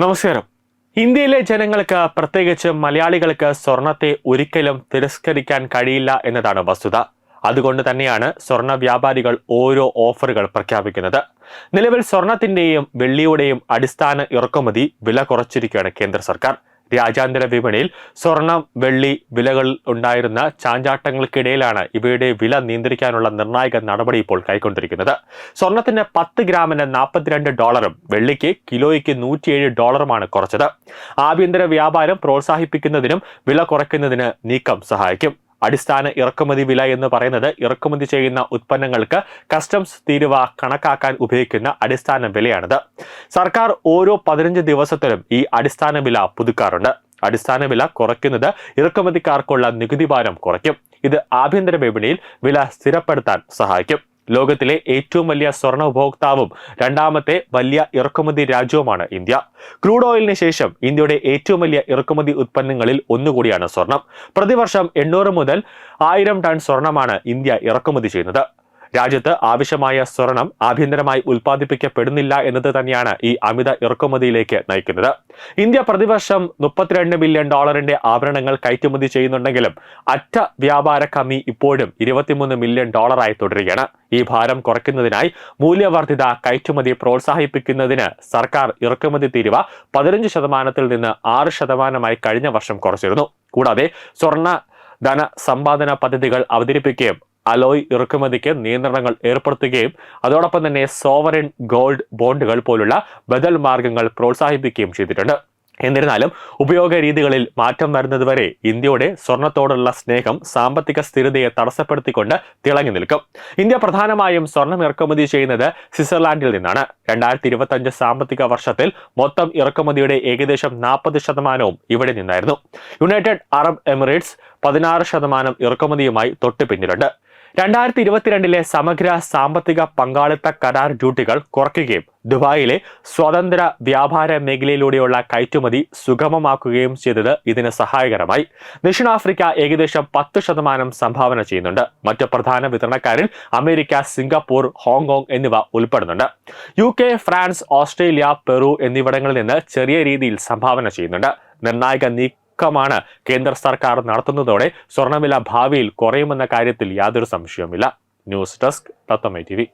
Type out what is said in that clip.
നമസ്കാരം. ഇന്ത്യയിലെ ജനങ്ങൾക്ക് പ്രത്യേകിച്ച് മലയാളികൾക്ക് സ്വർണത്തെ ഒരിക്കലും തിരസ്കരിക്കാൻ കഴിയില്ല എന്നതാണ് വസ്തുത. അതുകൊണ്ട് തന്നെയാണ് സ്വർണ വ്യാപാരികൾ ഓരോ ഓഫറുകൾ പ്രഖ്യാപിക്കുന്നത്. നിലവിൽ സ്വർണത്തിന്റെയും വെള്ളിയുടെയും അടിസ്ഥാന ഇറക്കുമതി വില കുറച്ചിരിക്കുകയാണ് കേന്ദ്ര സർക്കാർ. രാജ്യാന്തര വിപണിയിൽ സ്വർണം വെള്ളി വിലകൾ ഉണ്ടായിരുന്ന ചാഞ്ചാട്ടങ്ങൾക്കിടയിലാണ് ഇവയുടെ വില നിയന്ത്രിക്കാനുള്ള നിർണായക നടപടി ഇപ്പോൾ കൈക്കൊണ്ടിരിക്കുന്നത്. സ്വർണത്തിന് പത്ത് ഗ്രാമിന് നാൽപ്പത്തിരണ്ട് ഡോളറും വെള്ളിക്ക് കിലോയ്ക്ക് നൂറ്റിയേഴ് ഡോളറുമാണ് കുറച്ചത്. ആഭ്യന്തര വ്യാപാരം പ്രോത്സാഹിപ്പിക്കുന്നതിനും വില കുറയ്ക്കുന്നതിന് നീക്കം സഹായിക്കും. അടിസ്ഥാന ഇറക്കുമതി വില എന്ന് പറയുന്നത് ഇറക്കുമതി ചെയ്യുന്ന ഉത്പന്നങ്ങൾക്ക് കസ്റ്റംസ് തീരുവ കണക്കാക്കാൻ ഉപയോഗിക്കുന്ന അടിസ്ഥാന വിലയാണിത്. സർക്കാർ ഓരോ പതിനഞ്ച് ദിവസത്തിലും ഈ അടിസ്ഥാന വില പുതുക്കാറുണ്ട്. അടിസ്ഥാന വില കുറയ്ക്കുന്നത് ഇറക്കുമതിക്കാർക്കുള്ള നികുതി ഭാരം കുറയ്ക്കും. ഇത് ആഭ്യന്തര വിപണിയിൽ വില സ്ഥിരപ്പെടുത്താൻ സഹായിക്കും. ലോകത്തിലെ ഏറ്റവും വലിയ സ്വർണ ഉപഭോക്താവും രണ്ടാമത്തെ വലിയ ഇറക്കുമതി രാജ്യവുമാണ് ഇന്ത്യ. ക്രൂഡ് ഓയിലിന് ശേഷം ഇന്ത്യയുടെ ഏറ്റവും വലിയ ഇറക്കുമതി ഉത്പന്നങ്ങളിൽ ഒന്നുകൂടിയാണ് സ്വർണം. പ്രതിവർഷം എണ്ണൂറ് മുതൽ ആയിരം ടൺ സ്വർണമാണ് ഇന്ത്യ ഇറക്കുമതി ചെയ്യുന്നത്. രാജ്യത്ത് ആവശ്യമായ സ്വർണം ആഭ്യന്തരമായി ഉൽപ്പാദിപ്പിക്കപ്പെടുന്നില്ല എന്നത് തന്നെയാണ് ഈ അമിത ഇറക്കുമതിയിലേക്ക് നയിക്കുന്നത്. ഇന്ത്യ പ്രതിവർഷം മുപ്പത്തിരണ്ട് മില്യൺ ഡോളറിന്റെ ആഭരണങ്ങൾ കയറ്റുമതി ചെയ്യുന്നുണ്ടെങ്കിലും അറ്റ വ്യാപാര കമ്മി ഇപ്പോഴും ഇരുപത്തിമൂന്ന് മില്യൺ ഡോളറായി തുടരുകയാണ്. ഈ ഭാരം കുറയ്ക്കുന്നതിനായി മൂല്യവർദ്ധിത കയറ്റുമതി പ്രോത്സാഹിപ്പിക്കുന്നതിന് സർക്കാർ ഇറക്കുമതി തീരുവ പതിനഞ്ച് ശതമാനത്തിൽ നിന്ന് ആറ് ശതമാനമായി കഴിഞ്ഞ വർഷം കുറച്ചിരുന്നു. കൂടാതെ സ്വർണ ധന സമ്പാദന പദ്ധതികൾ അവതരിപ്പിക്കുകയും അലോയ് ഇറക്കുമതിക്ക് നിയന്ത്രണങ്ങൾ ഏർപ്പെടുത്തുകയും അതോടൊപ്പം തന്നെ സോവറിൻ ഗോൾഡ് ബോണ്ടുകൾ പോലുള്ള ബദൽ മാർഗങ്ങൾ പ്രോത്സാഹിപ്പിക്കുകയും ചെയ്തിട്ടുണ്ട്. എന്നിരുന്നാലും ഉപയോഗ രീതികളിൽ മാറ്റം വരുന്നതുവരെ ഇന്ത്യയുടെ സ്വർണത്തോടുള്ള സ്നേഹം സാമ്പത്തിക സ്ഥിരതയെ തടസ്സപ്പെടുത്തിക്കൊണ്ട് തിളങ്ങി നിൽക്കും. ഇന്ത്യ പ്രധാനമായും സ്വർണം ഇറക്കുമതി ചെയ്യുന്നത് സ്വിറ്റ്സർലാൻഡിൽ നിന്നാണ്. രണ്ടായിരത്തി ഇരുപത്തഞ്ച് സാമ്പത്തിക വർഷത്തിൽ മൊത്തം ഇറക്കുമതിയുടെ ഏകദേശം നാൽപ്പത് ശതമാനവും ഇവിടെ നിന്നായിരുന്നു. യുണൈറ്റഡ് അറബ് എമിറേറ്റ്സ് പതിനാറ് ശതമാനം ഇറക്കുമതിയുമായി തൊട്ടു പിന്നിലുണ്ട് രണ്ടായിരത്തി ഇരുപത്തിരണ്ടിലെ സമഗ്ര സാമ്പത്തിക പങ്കാളിത്ത കരാർ ഡ്യൂട്ടികൾ കുറയ്ക്കുകയും ദുബായിലെ സ്വതന്ത്ര വ്യാപാര മേഖലയിലൂടെയുള്ള കയറ്റുമതി സുഗമമാക്കുകയും ചെയ്തത് ഇതിന് സഹായകരമായി. ദക്ഷിണാഫ്രിക്ക ഏകദേശം പത്ത് ശതമാനം സംഭാവന ചെയ്യുന്നുണ്ട്. മറ്റ് പ്രധാന വിതരണക്കാരിൽ അമേരിക്ക സിംഗപ്പൂർ ഹോങ്കോങ് എന്നിവ ഉൾപ്പെടുന്നുണ്ട്. U K France Australia Peru എന്നിവിടങ്ങളിൽ നിന്ന് ചെറിയ രീതിയിൽ സംഭാവന ചെയ്യുന്നുണ്ട്. നിർണായക നീക്ക നീക്കമാണ് കേന്ദ്ര സർക്കാർ നടത്തുന്നതോടെ സ്വർണവില ഭാവിയിൽ കുറയുമെന്ന കാര്യത്തിൽ യാതൊരു സംശയവുമില്ല. ന്യൂസ് ഡെസ്ക് തത്തമ്മ ടി